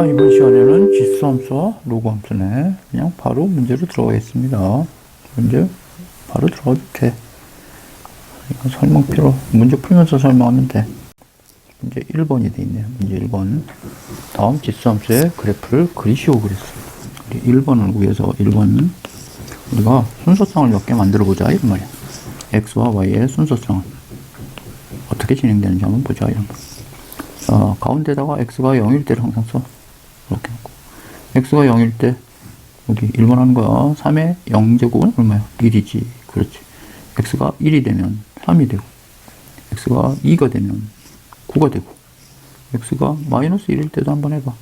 자, 이번 시간에는 지수함수와 로그함수네. 그냥 바로 문제로 들어가겠습니다. 문제 바로 들어가도 돼. 이거 설명 필요, 문제 풀면서 설명하면 돼. 문제 1번이 돼 있네요. 문제 1번. 다음 지수함수의 그래프를 그리시오 그랬어. 우리 1번을 위해서 1번은 우리가 순서상을 몇 개 만들어 보자. 이런 말이야. x와 y의 순서상을 어떻게 진행되는지 한번 보자. 이런 거. 어, 가운데다가 x가 0일 때를 항상 써. 이렇게 놓고. x가 0일 때, 여기 1번 하는 거야. 3의 0제곱은 얼마야? 1이지. 그렇지. x가 1이 되면 3이 되고, x가 2가 되면 9가 되고, x가 마이너스 1일 때도 한번 해봐.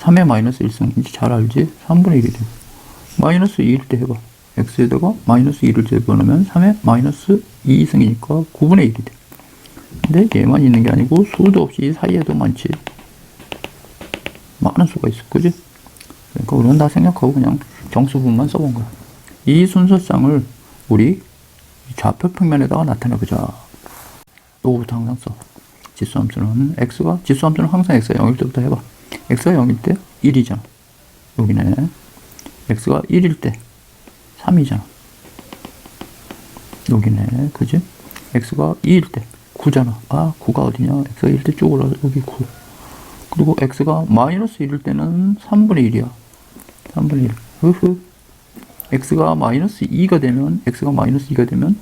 3의 마이너스 1승인지 잘 알지? 3분의 1이 되고, 마이너스 2일 때 해봐. x에다가 마이너스 2를 제곱하면 3의 마이너스 2승이니까 9분의 1이 돼. 근데 얘만 있는 게 아니고 수도 없이 사이에도 많지. 많은 수가 있어. 그지? 그러니까 우리는 다 생략하고 그냥 정수분만 써본 거야. 이 순서쌍을 우리 좌표 평면에다가 나타내보자. 요거부터 항상 써. 지수함수는 x가 지수함수는 항상 x가 0일 때부터 해봐. x가 0일 때 1이잖아. 여기네. x가 1일 때 3이잖아. 여기네. 그지? x가 2일 때 9잖아. 아, 9가 어디냐? x가 1일 때 쭉 올라서 여기 9. 그리고 x가 마이너스 1일 때는 3분의 1이야. 3분의 1. 흐흐. x가 마이너스 2가 되면, x가 마이너스 2가 되면,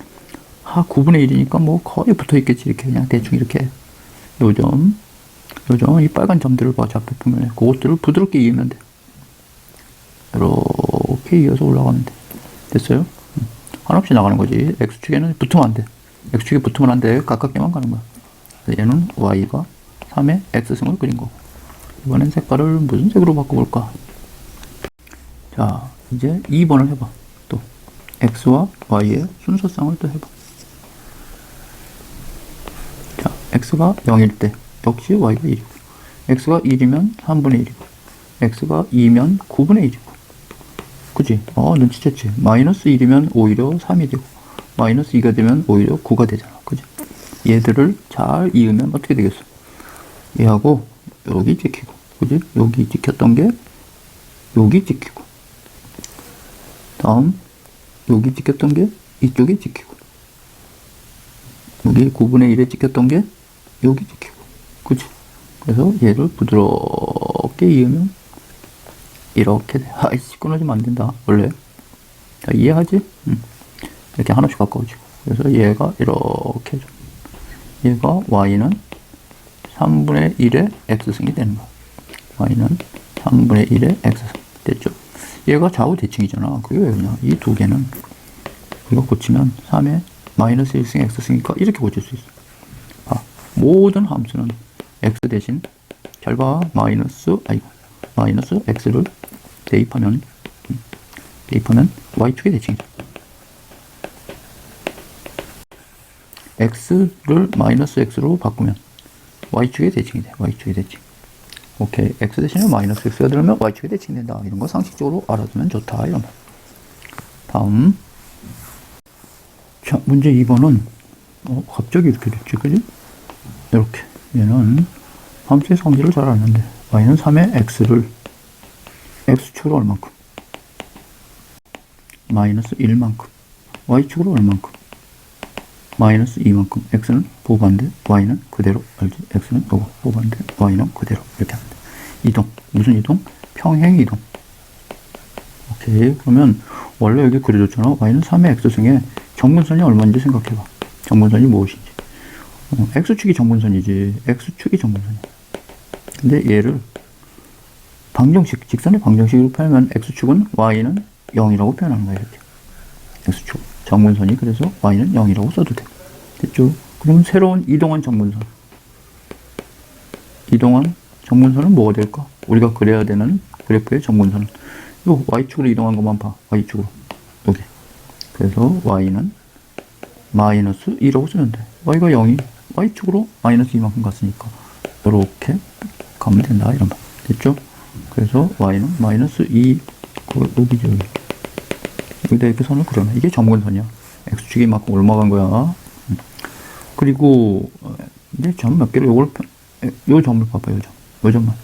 아, 9분의 1이니까 뭐 거의 붙어 있겠지. 이렇게 그냥 대충 이렇게. 요점, 요점, 이 빨간 점들을 봐. 좌표 표면에. 그것들을 부드럽게 이으면 돼. 이렇게 이어서 올라가면 돼. 됐어요? 음. 한없이 나가는 거지. x축에는 붙으면 안 돼. x축에 붙으면 안 돼. 가깝게만 가는 거야. 얘는 y가 3의 x승을 그린 거고. 이번엔 색깔을 무슨 색으로 바꿔볼까? 자, 이제 2번을 해봐. 또, x와 y의 순서쌍을 또 해봐. 자, x가 0일 때, 역시 y가 1이고, x가 1이면 3분의 1이고, x가 2면 9분의 1이고, 그지? 어, 눈치챘지? 마이너스 1이면 오히려 3이 되고, 마이너스 2가 되면 오히려 9가 되잖아. 그지? 얘들을 잘 이으면 어떻게 되겠어? 얘하고 여기 찍히고, 그지? 여기 찍혔던 게 여기 찍히고, 다음 여기 찍혔던 게 이쪽에 찍히고, 여기 9분의 1에 찍혔던 게 여기 찍히고, 그지? 그래서 얘를 부드럽게 이으면 이렇게 돼. 아이씨, 끊어지면 안 된다. 원래. 자, 이해하지? 응. 이렇게 하나씩 가까워지고. 그래서 얘가 이렇게 좀. 얘가 y는 3분의 1의 x승이 되는 거야. y는 3분의 1의 x승. 됐죠? 얘가 좌우 대칭이잖아. 그게 왜 그냥 이두 개는 우리가 고치면 3의 마이너스 1승 x승이니까 이렇게 고칠 수 있어. 봐. 모든 함수는 x 대신 잘 봐. 마이너스, 아이고. 마이너스 x를 대입하면 음, 대입하면 y축의 대칭이죠. x를 마이너스 x로 바꾸면 y축의 대칭이 돼. y축의 대칭. 오케이. x 대신에 마이너스 x가 들으면 y축의 대칭이 된다. 이런 거 상식적으로 알아두면 좋다. 이런 거. 다음. 자, 문제 2번은 어, 갑자기 이렇게 됐지, 그지? 이렇게. 얘는 함수의 성질을 잘 아는데 y는 3의 x를 x축으로 얼만큼? 마이너스 1만큼. y축으로 얼만큼? 마이너스 2만큼. x는 보반대, y는 그대로. 알지? x는 요거 보반대, y는 그대로. 이렇게 합니다. 이동. 무슨 이동? 평행 이동. 오케이. 그러면 원래 여기 그려줬잖아. y는 3의 x승에 정분선이 얼마인지 생각해봐. 정분선이 무엇인지. 어, x축이 정분선이지. x축이 정분선이야. 근데 얘를 방정식, 직선의 방정식으로 표현하면 x축은 y는 0이라고 표현하는 거예요. 이렇게. x축. 정분선이 그래서 y는 0이라고 써도 돼. 됐죠? 그러면 새로운 이동한 정분선. 이동한 정분선은 뭐가 될까? 우리가 그려야 되는 그래프의 정분선은 요 y축으로 이동한 것만 봐. y축으로. 여기. 그래서 y는 마이너스 2라고 쓰면 돼. y가 0이 y축으로 마이너스 2만큼 갔으니까 이렇게 가면 된다. 이런 말. 됐죠? 그래서 y는 마이너스 2, 그, 여기죠. 여기. 여기다 이렇게 선을 그려놔. 이게 정근선이야. x축이 만큼 올라간 거야. 음. 그리고, 어, 이제 점 몇 개를 요걸, 펴- 요 점을 봐봐, 요 점. 요 점만.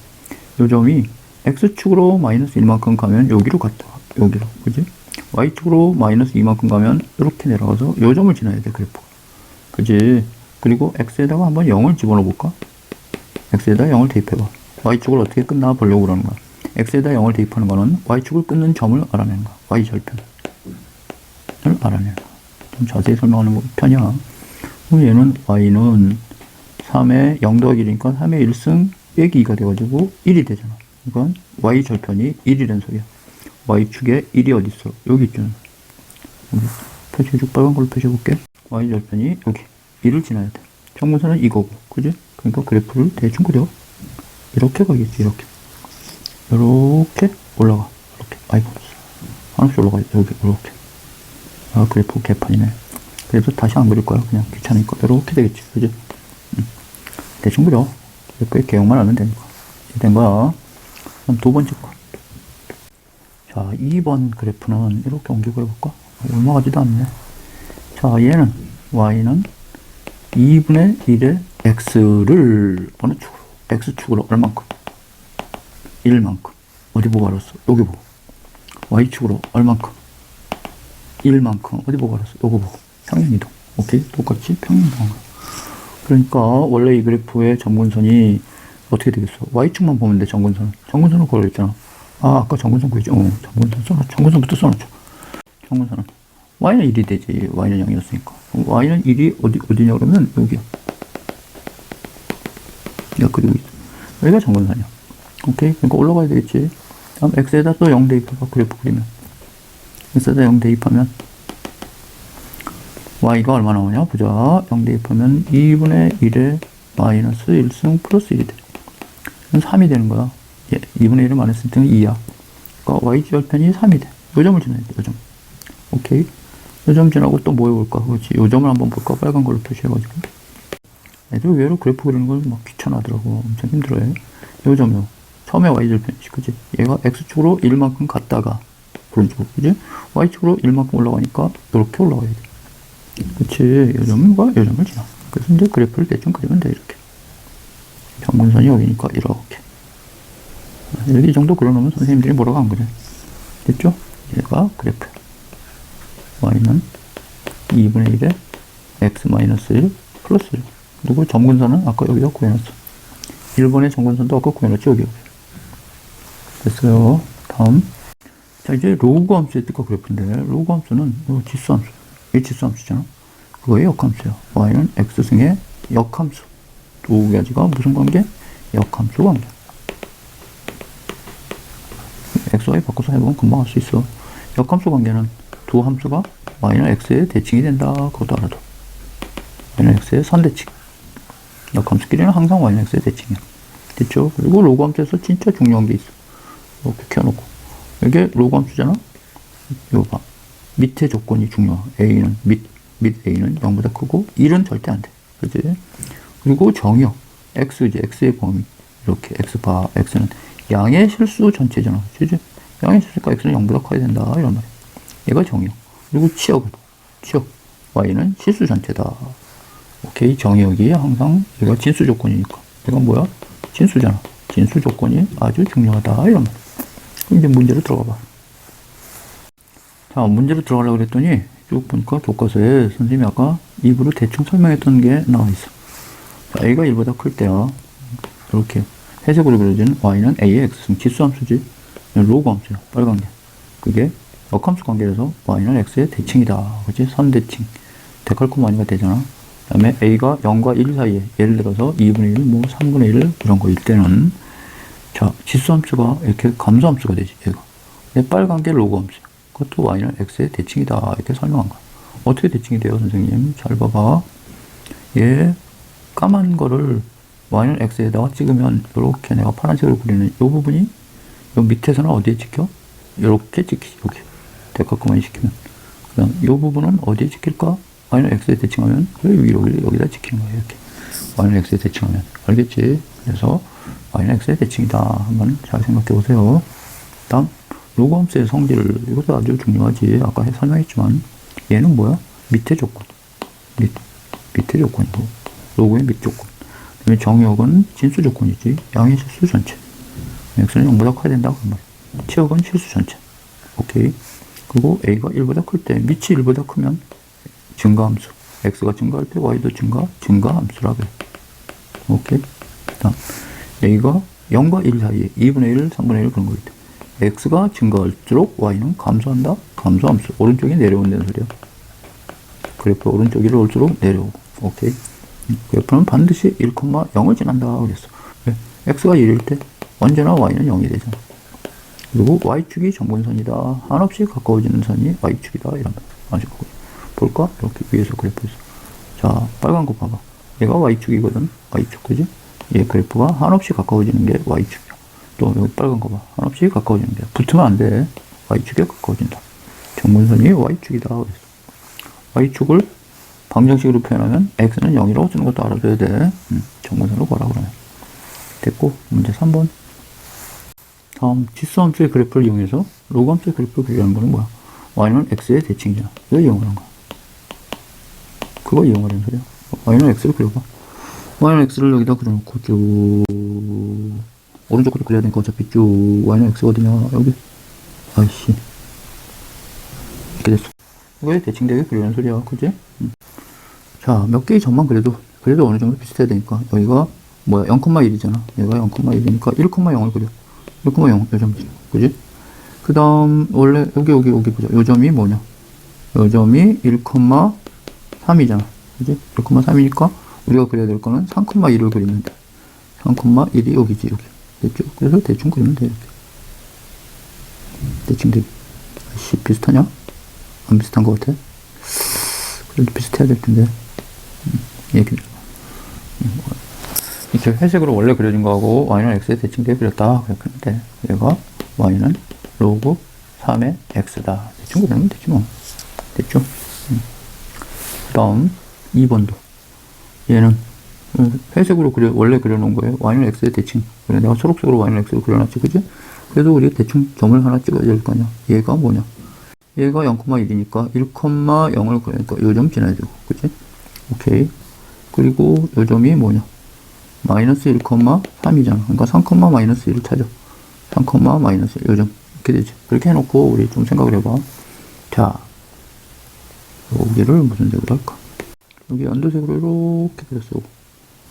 요 점이 x축으로 마이너스 1만큼 가면 여기로 갔다. 여기로. 그지? y축으로 마이너스 2만큼 가면 이렇게 내려가서 요 점을 지나야 돼, 그래프. 그지? 그리고 x에다가 한번 0을 집어넣어 볼까? x에다 0을 대입해 봐. y축을 어떻게 끝나 보려고 그러는 거야. x에다 0을 대입하는 거는 y축을 끊는 점을 알아내는 거야. y절편을 알아내는 거야. 좀 자세히 설명하는 편이야. 얘는 y는 3에 0 더하기 1이니까 3의 1승 빼기 2가 돼가지고 1이 되잖아. 이건 y절편이 1이란 소리야. y축에 1이 어디 있어? 여기 있잖아. 여기 표시해줘. 빨간 걸로 표시해볼게. y절편이 여기 1을 지나야 돼. 정문선은 이거고, 그지? 그러니까 그래프를 대충 그려. 이렇게 가겠지, 이렇게. 이렇게 올라가. 이렇게. 아이고. 하나씩 올라가. 여기, 이렇게. 아, 그래프 개판이네. 그래서 다시 안 그릴 거야. 그냥 귀찮으니까. 이렇게 되겠지, 그지? 음. 대충 그려. 그래프의 개형만 하면 되니까. 된 거야. 그럼 두 번째 거. 자, 2번 그래프는 이렇게 옮겨 그려볼까? 올라가지도 않네. 자, 얘는, y는 2분의 1의 x를 어느 축으로? x축으로 얼만큼? 1만큼. 어디 보고 알았어? 여기 보고. y축으로 얼만큼? 1만큼. 어디 보고 알았어? 요거 보고. 평행이동. 오케이? 똑같이 거야. 그러니까 원래 이 그래프의 점근선이 어떻게 되겠어? y축만 보면 돼, 점근선은. 점근선을 걸어있잖아. 아, 아까 점근선 구했지? 어, 점근선 써놓자. 점근선부터 써놓자. 점근선은. y는 1이 되지. y는 0이었으니까. y는 1이 어디, 어디냐 그러면 여기야. 내가 그리고 있어. 여기가 점근선이야. 오케이? 그러니까 올라가야 되겠지. 다음 x에다 또 0 대입해봐. 그래프 그리면. x에다 0 대입하면 y가 얼마 나오냐? 보자. 0 대입하면 2분의 1에 마이너스 1승 플러스 1이 돼. 그럼 3이 되는 거야. 예, 2분의 1을 마이너스 1은 2야. 그러니까 y 절편이 3이 돼. 요점을 지나야 돼. 요점. 오케이? 요점 지나고 또 뭐 해볼까? 그렇지. 요점을 한번 볼까? 빨간 걸로 표시해가지고. 애들 의외로 그래프 그리는 걸 막 귀찮아하더라고. 엄청 힘들어해. 요점요. 처음에 y절편이지. 그지? 얘가 x축으로 1만큼 갔다가, 오른쪽으로. 그지? y축으로 1만큼 올라가니까 이렇게 올라가야 돼. 그치. 요점과 요점을 지나. 그래서 이제 그래프를 대충 그리면 돼. 이렇게. 정근선이 여기니까 이렇게. 여기 이 정도 그려놓으면 선생님들이 뭐라고 안 그래. 됐죠? 얘가 그래프. y는 2분의 1에 x-1 플러스 1. 그리고 점근선은 아까 여기다 구해놨어. 1번의 점근선도 아까 구해놨지, 여기. 됐어요. 다음. 자, 이제 로그 함수의 뜻과 그래프인데, 로그 함수는 요 지수 함수. 이 지수 함수잖아. 그거의 역함수야. y는 x승의 역함수. 두 가지가 무슨 관계? 역함수 관계. x, y 바꿔서 해보면 금방 할 수 있어. 역함수 관계는 두 함수가 y는 x의 대칭이 된다. 그것도 알아둬. y는 x의 선대칭. 역함수끼리는 항상 y는 x의 대칭이야. 됐죠? 그리고 로그 함수에서 진짜 중요한 게 있어. 이렇게 켜놓고. 이게 로그 함수잖아? 이거 봐. 밑에 조건이 중요해. a는, 밑, 밑 a는 0보다 크고 1은 절대 안 돼. 그지? 그리고 정의역. x지, x의 범위. 이렇게 x 바, x는 양의 실수 전체잖아. 그지? 양의 실수니까 x는 0보다 커야 된다. 이런 말이야. 얘가 정의역. 그리고 치역은, 치역. y는 실수 전체다. 오케이. 정의역이 항상 얘가 진수 조건이니까. 얘가 뭐야? 진수잖아. 진수 조건이 아주 중요하다. 이런 말. 이제 문제로 들어가 봐. 자, 문제로 들어가려고 그랬더니 쭉 보니까 교과서에 선생님이 아까 입으로 대충 설명했던 게 나와 있어. 자, a가 1보다 클 때야. 이렇게 회색으로 그려진 y는 a의 x승 지수함수지. 로그 함수야. 빨간 게. 그게 역함수 관계에서 y는 x의 대칭이다. 그치? 선대칭. 데칼코마니가 되잖아. 그 다음에 a가 0과 1 사이에 예를 들어서 2분의 1, 뭐 3분의 1 이런 거일 때는 자, 지수함수가 이렇게 감소함수가 되지. 얘가. 근데 빨간 게 로그 함수야. 그것도 y는 x의 대칭이다. 이렇게 설명한 거야. 어떻게 대칭이 돼요, 선생님? 잘 봐봐. 얘 까만 거를 y는 x에다가 찍으면 이렇게 내가 파란색으로 그리는 이 부분이 요 밑에서는 어디에 찍혀? 이렇게 찍히지. 여기. 데카코마니 시키면. 그 다음 이 부분은 어디에 찍힐까? y는 x에 대칭하면 왜 위로 여기다 찍히는 거예요. 이렇게. y는 x에 대칭하면. 알겠지? 그래서 y는 x에 대칭이다. 한번 잘 생각해 보세요. 다음 로그 함수의 성질 이것도 아주 중요하지 아까 설명했지만 얘는 뭐야 밑에 조건 밑 밑에 조건이고 로그의 밑 조건 그다음에 정역은 진수 조건이지 양의 실수 전체 x는 0보다 커야 된다. 그 말. 치역은 실수 전체. 오케이. 그리고 a가 1보다 클 때, 밑이 1보다 크면 증가함수. x가 증가할 때 y도 증가, 증가함수라고 해. 오케이. 다음. a가 0과 1 사이에 2분의 1, 3분의 1 그런 때문에 x가 증가할수록 y는 감소한다? 감소함수. 오른쪽이 내려온다는 소리야. 그래프 오른쪽 위로 올수록 내려오고. 오케이. 그래프는 반드시 1,0을 지난다. 그랬어. 왜? x가 1일 때 언제나 y는 0이 되잖아. 그리고 y축이 정분선이다. 한없이 가까워지는 선이 y축이다. 이런 거. 볼까? 이렇게 위에서 그래프에서. 자, 빨간 거 봐봐. 얘가 y축이거든. y축, 그지? 얘 그래프가 한없이 가까워지는 게 y축이야. 또 여기 빨간 거 봐. 한없이 가까워지는 게. 붙으면 안 돼. y축에 가까워진다. 정분선이 y축이다. y축을 방정식으로 표현하면 x는 0이라고 쓰는 것도 알아줘야 돼. 음, 정분선으로 보라 그러면. 됐고, 문제 3번. 다음, 지수함수의 그래프를 이용해서 로그함수의 그래프를 그리는 거는 뭐야? y는 x의 대칭이잖아. 이용하는 거야. 그거 이용하는 소리야. y는 x를 그려봐. y는 x를 여기다 그려놓고 쭉 오른쪽 것도 그려야 되니까 어차피 쭉 y는 어디냐 여기. 아이씨. 이렇게 됐어. 이거에 대칭 되게 그리는 소리야. 그지? 음. 자 몇 개의 점만 그래도 그래도 어느 정도 비슷해야 되니까. 여기가 뭐야? 0,1이잖아. 얘가 0,1이니까 1,0을 그려. 1,0 요 점이지 그지? 그 다음 원래 여기 여기 여기 보자. 요 점이 뭐냐? 요 점이 1,3이잖아. 그지? 1,3이니까 우리가 그려야 될 거는 3,1을 그리면 돼. 3,1이 여기지 여기 됐죠? 그래서 대충 그리면 돼 이렇게 대충 되게 아씨 비슷하냐? 안 비슷한 것 같아? 그래도 비슷해야 될 텐데 음, 얘기 음, 이렇게 회색으로 원래 그려진 거하고 y는 x에 대칭되게 그렸다 그렇게 하는데 얘가 y는 로그 3의 x다 대충 그리면 되지 뭐 됐죠? 음. 그 다음 2번도 얘는 음, 회색으로 그려 원래 그려놓은 거예요. y는 x의 대칭. 그래 내가 초록색으로 y는 x를 그려놨지 그지? 그래도 우리 대충 점을 하나 찍어야 될거 아니야. 얘가 뭐냐? 얘가 0,1이니까 1,0을 그러니까 요점 지나야 되고 그치? 오케이. 그리고 요점이 뭐냐? 마이너스 1,3이잖아. 그러니까 3, 마이너스 1을 찾아. 3, 마이너스 1 요점. 이렇게 되지. 그렇게 해놓고 우리 좀 생각을 해봐. 자 여기를 무슨 색으로 할까? 여기 연두색으로 이렇게 그렸어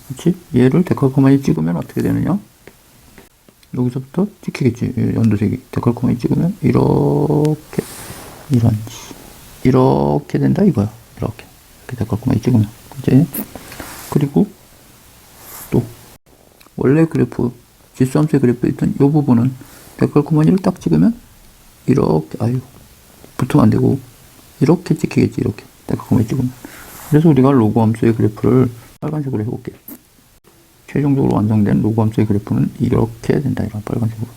그치? 얘를 데칼코마니 찍으면 어떻게 되느냐? 여기서부터 찍히겠지. 이 연두색이. 데칼코마니 찍으면 이렇게 이런 이렇게 된다 이거야. 이렇게. 이렇게 데칼코마니 찍으면. 그치? 그리고 또 원래 그래프 지수함수의 그래프에 있던 이 부분은 데칼코마니를 딱 찍으면 이렇게 아유 붙으면 안 되고 이렇게 찍히겠지 이렇게. 데칼코마니 찍으면. 그래서 우리가 로그 함수의 그래프를 빨간색으로 해볼게 최종적으로 완성된 로그 함수의 그래프는 이렇게 된다. 이런 빨간색으로.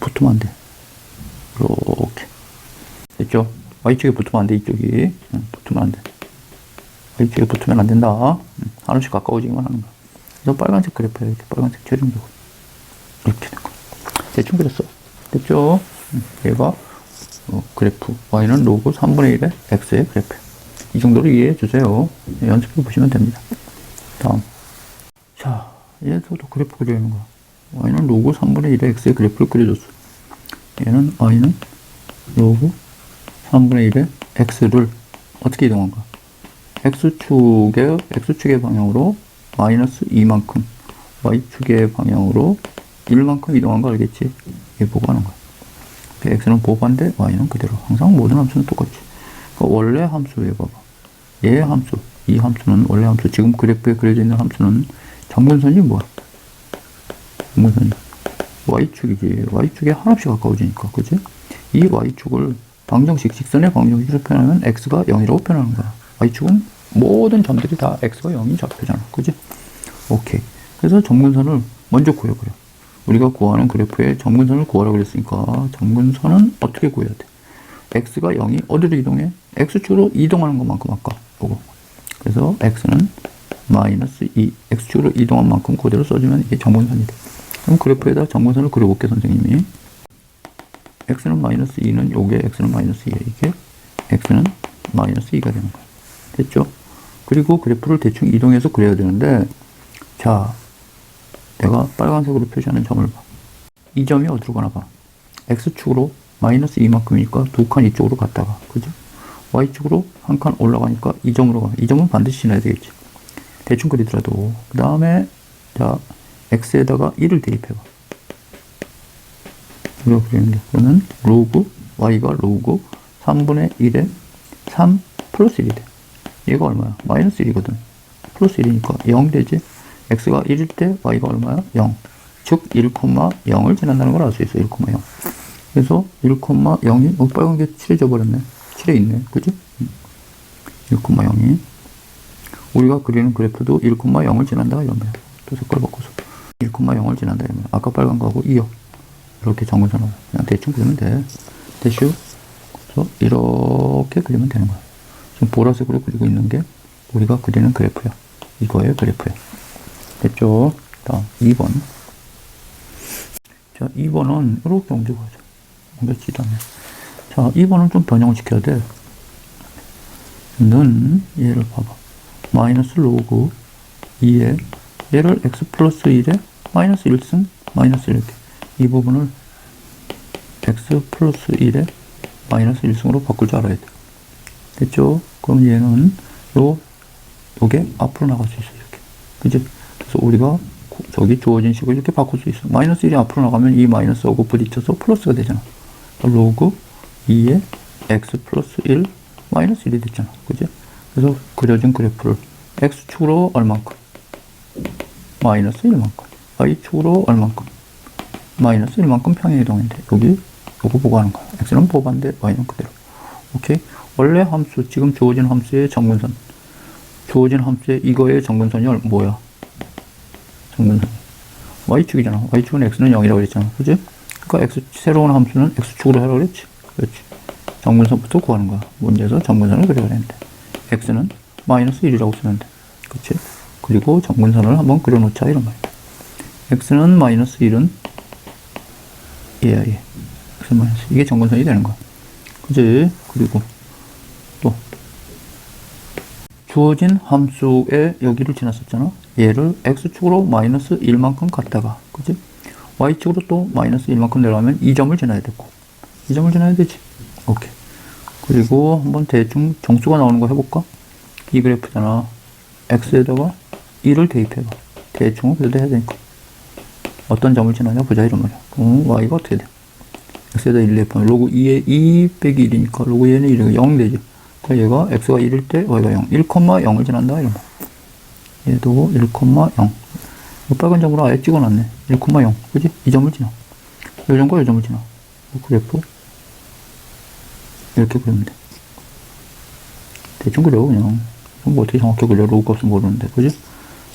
붙으면 안 돼. 이렇게. 됐죠? y축에 붙으면 안 돼 이쪽이. 응, 붙으면 안 돼. Y축에 붙으면 안 된다. 응, 하나씩 가까워지기만 하는 거야. 그래서 빨간색 그래프야 이렇게. 빨간색 최종적으로. 이렇게 된 거야. 대충 그렸어. 됐죠? 응, 얘가 어, 그래프. Y는 로그 3분의 1의 x의 그래프 이 정도로 이해해 주세요. 연습해 보시면 됩니다. 다음. 자 얘도 그래프 그리는 거야 y는 로그 3분의 1의 x의 그래프를 그려줬어 얘는 y는 로그 3분의 1의 x를 어떻게 이동한가? x축의, x축의 방향으로 마이너스 2만큼, y축의 방향으로 1만큼 이동한 거 알겠지? 얘 보고 하는 거야. x는 보반대, y는 그대로. 항상 모든 함수는 똑같지. 그러니까 원래 함수에 봐봐. 얘 함수, 이 함수는 원래 함수, 지금 그래프에 그려져 있는 함수는 정분선이 뭐야? 정분선이 y축이지. y축에 한없이 가까워지니까, 그지? 이 y축을 방정식, 직선의 방정식으로 표현하면 x가 0이라고 표현하는 거야. y축은 모든 점들이 다 x가 0이 좌표잖아. 그지? 오케이. 그래서 정근선을 먼저 구해버려. 우리가 구하는 그래프에 정근선을 구하라고 그랬으니까 정근선은 어떻게 구해야 돼? x가 0이 어디로 이동해? x축으로 이동하는 것만큼 아까 보고. 그래서 x는 마이너스 2, x축으로 이동한 만큼 그대로 써주면 이게 정근선이 돼. 그럼 그래프에다 정근선을 그려볼게 선생님이. x는 마이너스 2는 요게 x는 마이너스 2야 이게 x는 마이너스 2가 되는 거야 됐죠? 그리고 그래프를 대충 이동해서 그려야 되는데 자 내가 빨간색으로 표시하는 점을 봐 이 점이 어디로 가나 봐. x축으로 마이너스 2만큼이니까 두 칸 이쪽으로 갔다가, 그죠? y축으로 한 칸 올라가니까 이 점으로 가. 이 점은 반드시 지나야 되겠지. 대충 그리더라도. 그 다음에, 자, x에다가 1을 대입해봐. 이거 그리는 게. 그러면 로그, y가 로그 3분의 1에 3 플러스 1이 돼. 얘가 얼마야? 마이너스 1이거든. 플러스 1이니까 0 되지? x가 1일 때 y가 얼마야? 0. 즉 1,0을 지난다는 걸 알 수 있어. 1,0. 그래서 1,0이 어, 빨간 게 칠해져 버렸네. 칠해 있네. 그지? 1,0이 우리가 그리는 그래프도 1,0을 지난다 거야. 또 색깔 바꿔서 1,0을 지난다 거야. 아까 빨간 거하고 2요. 이렇게 정근선으로 그냥 대충 그리면 돼. 대슈. 그래서 이렇게 그리면 되는 거야. 지금 보라색으로 그리고 있는 게 우리가 그리는 그래프야. 이거의 그래프야. 됐죠? 다음 2번. 자, 2번은 이렇게 옮겨가자. 옮겨지다네. 자, 2번은 좀 변형을 시켜야 돼. 는 얘를 봐봐. 마이너스 로그 2에 얘를 x 플러스 1에 마이너스 1승 마이너스 이렇게 이 부분을 x 플러스 1에 마이너스 1승으로 바꿀 줄 알아야 돼. 됐죠? 그럼 얘는 요 요게 앞으로 나갈 수 있어 이렇게. 그지? 그래서 우리가 고- 저기 주어진 식을 이렇게 바꿀 수 있어. 마이너스 1이 앞으로 나가면 이 마이너스 하고 부딪혀서 플러스가 되잖아. 로그 2에 x 플러스 1 마이너스 1이 됐잖아. 그지? 그래서 그려진 그래프를 x축으로 얼만큼? 마이너스 1만큼. y축으로 얼만큼? 마이너스 1만큼 평행 이동인데 여기 요거 보고 하는 거야. x는 보반데 y는 그대로. 오케이? 원래 함수 지금 주어진 함수의 정근선 주어진 함수의 이거의 정근선이 얼- 뭐야? 정근선 y축이잖아. y축은 x는 0이라고 그랬잖아. 그지? 그러니까 x 새로운 함수는 x축으로 하라고 그랬지. 그렇지. 정근선부터 구하는 거야. 문제에서 정근선을 그려야 되는데 x는 마이너스 1이라고 쓰는데 그렇지? 그리고 정근선을 한번 그려놓자 이런 거야. x는 마이너스 1은 얘야 얘. x 마이너스 이게 정근선이 되는 거야. 그지? 그리고 또 주어진 함수에 여기를 지났었잖아. 얘를 x축으로 마이너스 1만큼 갔다가 그지? y축으로 또 마이너스 1만큼 내려가면 이 점을 지나야 되고 이 점을 지나야 되지. 오케이. 그리고 한번 대충 정수가 나오는 거 해볼까? 이 그래프잖아. x에다가 1을 대입해봐. 대충 그래도 해야 되니까. 어떤 점을 지나냐 보자 이런 말이야. 그럼 y가 어떻게 돼? x에다 1 대입하면 로그 2에 2 빼기 1이니까 로그 얘는 1이고 0 되지. 그러니까 얘가 x가 1일 때 y가 0. 1,0을 지난다 이런 거. 얘도 1,0. 이 빨간 점으로 아예 찍어놨네. 1,0. 그지? 이 점을 지나. 이 점과 이 점을 지나. 이 그래프 이렇게 그리면 돼. 대충 그려 그냥. 뭐 어떻게 정확히 그려 로그 없으면 모르는데 그지?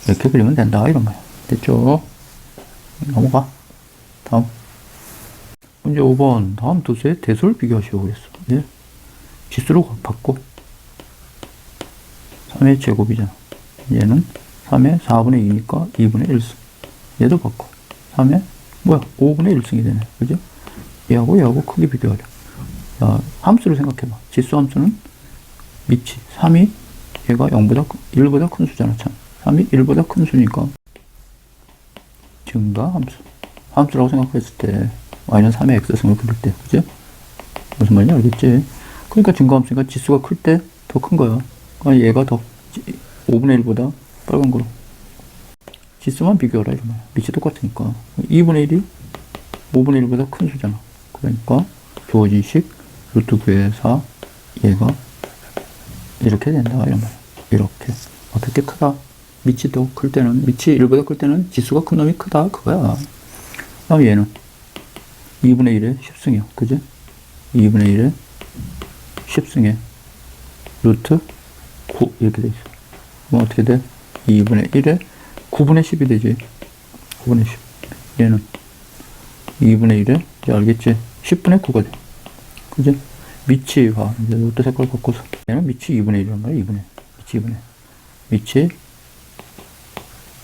이렇게 그리면 된다 이런 거야. 됐죠? 넘어가. 다음. 문제 5번. 다음 두 수의 대수를 비교하시오. 그랬어. 예. 지수로 바꿔. 3의 제곱이잖아. 얘는 3의 4분의 2니까 2분의 1승. 얘도 바꿔. 3의, 뭐야, 5분의 1승이 되네. 그죠? 얘하고 얘하고 크게 비교하려. 자, 함수를 생각해봐. 지수 함수는 밑이 3이 얘가 0보다, 1보다 큰 수잖아, 참. 3이 1보다 큰 수니까 증가 함수. 함수라고 생각했을 때 y는 3의 x승을 그릴 때, 그죠? 무슨 말인지 알겠지? 그러니까 증가 함수니까 지수가 클 때 더 큰 거야. 그러니까 얘가 더 5분의 1보다 빨간 거로. 지수만 비교하라 이런 말이야. 밑이 똑같으니까. 2분의 1이 5분의 1보다 큰 수잖아. 그러니까 주어진 식 루트 9의 4 얘가 이렇게 된다 이런 말이야. 이렇게. 어떻게 크다. 밑이 더클 때는 밑이 1보다 클 때는 지수가 큰 놈이 크다 그거야. 그다음 얘는 2분의 1의 10승이야. 그지? 2분의 1의 10승에 루트 9 이렇게 돼 있어. 그럼 어떻게 돼? 2분의 1에 9분의 10이 되지. 9분의 10. 얘는 2분의 1에 이제 알겠지? 10분의 9가 돼. 그지? 밑이 봐. 이제 루트 색깔 바꿔서. 얘는 밑이 2분의 1이란 말이야. 2분의. 밑이 2분의. 밑이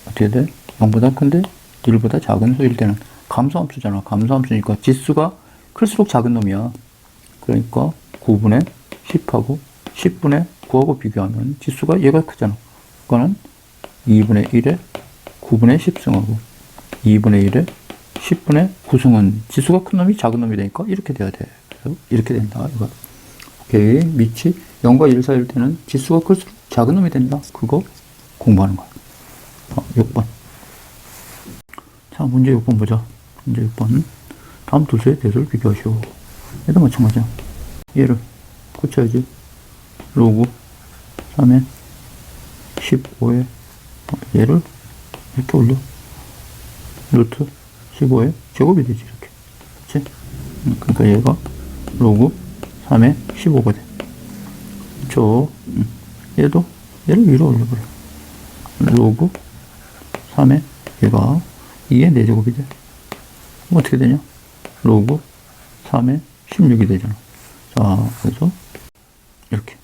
어떻게 돼? 0보다 큰데 1보다 작은 수일 때는 감소함수잖아. 감소함수니까 지수가 클수록 작은 놈이야. 그러니까 9분의 10하고 10분의 9하고 비교하면 지수가 얘가 크잖아. 그거는 2분의 1에 9분의 10승하고 2분의 1에 10분의 구성은 지수가 큰 놈이 작은 놈이 되니까 이렇게 돼야 돼. 그래서 이렇게 된다. 이거. 오케이. 밑이 0과 1 사이일 때는 지수가 클수록 작은 놈이 된다. 그거 공부하는 거야. 어, 6번. 자, 문제 6번 보자. 문제 6번. 다음 두 수의 대수를 비교하시오. 얘도 마찬가지야. 얘를 고쳐야지. 로그 3에 15에 얘를 이렇게 올려. 루트 15에 제곱이 되지, 이렇게. 그치? 음, 그러니까 얘가 로그 3에 15가 돼. 저, 음, 얘도 얘를 위로 올려버려. 로그 3에 얘가 2의 4제곱이 돼. 어떻게 되냐? 로그 3에 16이 되잖아. 자, 그래서 이렇게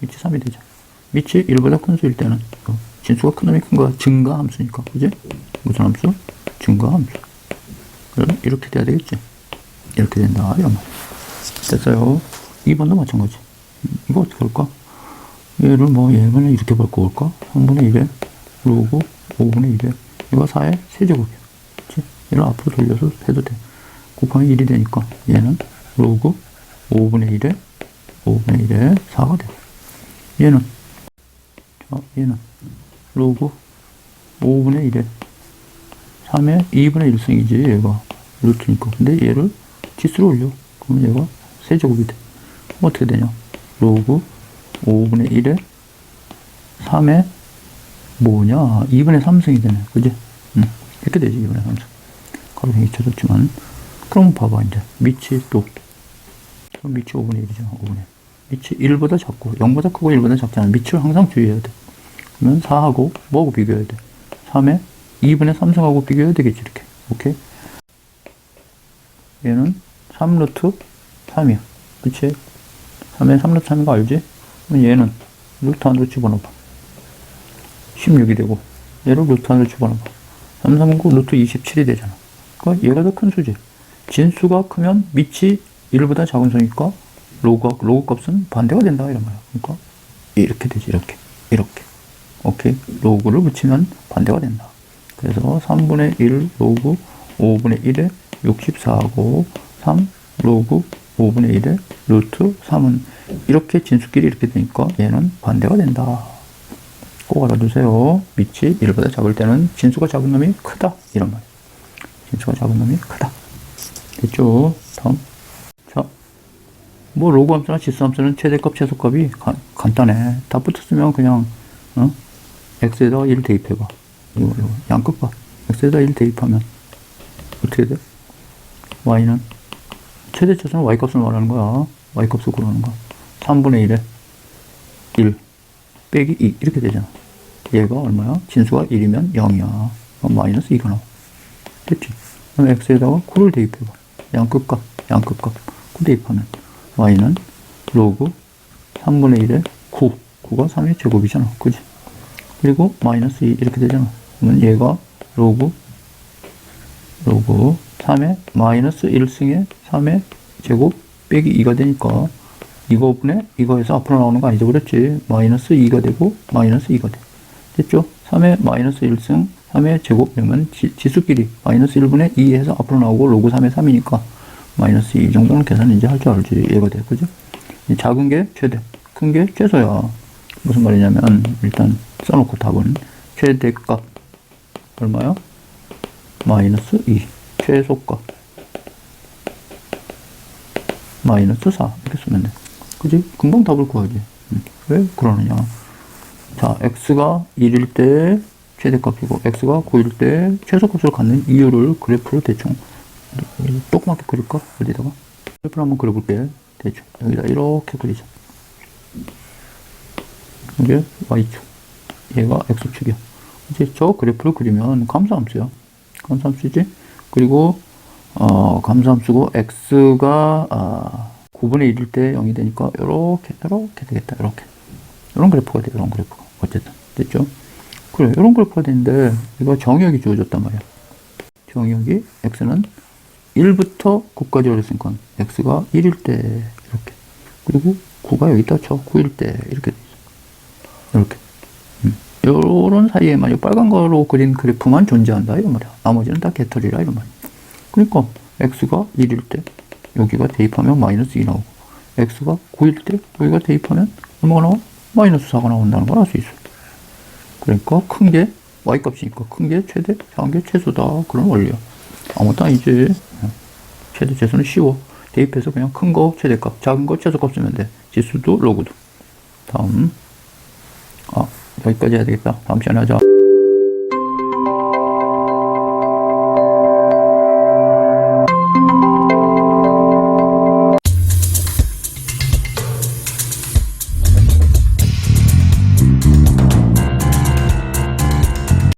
밑이 3이 되잖아. 밑이 1보다 큰 수일 때는 어, 진수가 큰 놈이 큰 거야. 증가 함수니까. 그지? 무슨 함수? 증가 함수. 그럼 이렇게 돼야 되겠지? 이렇게 된다. 이런 말. 됐어요. 2번도 마찬가지. 음, 이거 어떻게 할까? 얘를 뭐, 얘는 이렇게 바꿔볼까? 3분의 1에 로그 5분의 1에 이거 4의 세제곱이야. 그치? 얘를 앞으로 돌려서 해도 돼. 곱하면 1이 되니까 얘는 로그 5분의 1에 5분의 1에 4가 돼. 얘는 자, 얘는 로그 5분의 1에 3의 2분의 1승이지 얘가 루트니까 근데 얘를 지수로 올려 그러면 얘가 세제곱이 돼. 그럼 어떻게 되냐? 로그 5분의 1에 3의 뭐냐? 2분의 3승이 되네. 그지? 응. 이렇게 되지 2분의 3승 가로등이 쳐졌지만. 그럼 봐봐 이제. 밑이 또. 그럼 밑이 5분의 1이잖아 5분의. 1 밑이 1보다 작고 0보다 크고 1보다 작잖아. 밑을 항상 주의해야 돼. 그러면 4하고 뭐하고 비교해야 돼? 3에 2분의 3승하고 비교해야 되겠지 이렇게. 오케이? 얘는 3루트 3이야 그치? 3에 3루트 3인 거 알지? 그럼 얘는 루트 안으로 집어넣어봐. 16이 되고 얘를 루트 안으로 집어넣어봐. 3, 3, 9 루트 27이 되잖아. 그러니까 얘가 더 큰 수지. 진수가 크면 밑이 1보다 작은 수니까 로그, 로그 값은 반대가 된다 이런 거야. 그러니까 이렇게 되지 이렇게. 이렇게. 오케이. 로그를 붙이면 반대가 된다. 그래서 3분의 1 로그 5분의 1에 64하고 3 로그 5분의 1에 루트 3은 이렇게 진수끼리 이렇게 되니까 얘는 반대가 된다. 꼭 알아두세요. 밑이 1보다 작을 때는 진수가 작은 놈이 크다. 이런 말. 진수가 작은 놈이 크다. 됐죠? 다음. 자, 뭐 로그 함수나 지수 함수는 최대값, 최소값이 가- 간단해. 다 붙었으면 그냥 어? x에다가 1 대입해봐. 이거, 이거. 양끝 봐. x에다 1 대입하면 어떻게 돼? y는 최대차수는 y값을 말하는 거야. y값을 구하는 거야. 3분의 1에 1 빼기 2 이렇게 되잖아. 얘가 얼마야? 진수가 1이면 0이야. 그럼 마이너스 2가 나와. 됐지? 그럼 x에다가 9를 대입해봐. 양끝값, 양끝값. 9 대입하면 y는 로그 3분의 1에 9. 9가 3의 제곱이잖아. 그지? 그리고 마이너스 2 이렇게 되잖아. 그러면 얘가 로그 로그 3의 마이너스 1승의 3의 제곱 빼기 2가 되니까 이거분에 이거에서 앞으로 나오는 거 아니죠? 그렇지. 마이너스 2가 되고 마이너스 2가 돼. 됐죠? 3의 마이너스 1승 3의 제곱 이러면 지, 지수끼리 마이너스 1분의 2 해서 앞으로 나오고 로그 3의 3이니까 마이너스 2 정도는 계산 이제 할 줄 알지. 얘가 돼. 그죠 이 작은 게 최대 큰 게 최소야. 무슨 말이냐면 일단 써놓고 답은 최대값 얼마야? 마이너스 2 최소값. 마이너스 4 이렇게 쓰면 돼. 그지? 금방 답을 구하지. 음, 왜 그러느냐? 자 x가 1일 때 최대값이고 x가 9일 때 최소값을 갖는 이유를 그래프로 대충 조그맣게 그릴까? 어디다가? 그래프를 한번 그려볼게. 대충. 여기다 이렇게 그리자. 이게 y축. 얘가 x축이야. 이제 저 그래프를 그리면 감소함수야. 감소함수지 그리고 어, 감소함수고 x가 아, 9분의 1일 때 0이 되니까 이렇게 이렇게 되겠다 이렇게. 이런 그래프가 돼 이런 그래프가. 어쨌든. 됐죠? 그래 이런 그래프가 되는데 이거 정역이 주어졌단 말이야. 정역이 x는 1부터 9까지 올렸으니까 x가 1일 때 이렇게. 그리고 9가 여기다 쳐. 9일 때 이렇게 이렇게. 음. 요런 사이에만 이 빨간 거로 그린 그래프만 존재한다 이런 말이야 나머지는 다 개털이라 이런 말이야 그러니까 x가 1일 때 여기가 대입하면 마이너스 2 나오고 x가 9일 때 여기가 대입하면 얼마가 나와? 마이너스 4가 나온다는 걸 알 수 있어. 그러니까 큰 게 y 값이니까 큰 게 최대, 작은 게 최소다. 그런 원리야. 아무것도 아니지. 최대 최소는 쉬워. 대입해서 그냥 큰 거 최대값, 작은 거 최소값 쓰면 돼. 지수도 로그도. 다음. 아, 여기까지 해야 되겠다. 다음 시간에 하자.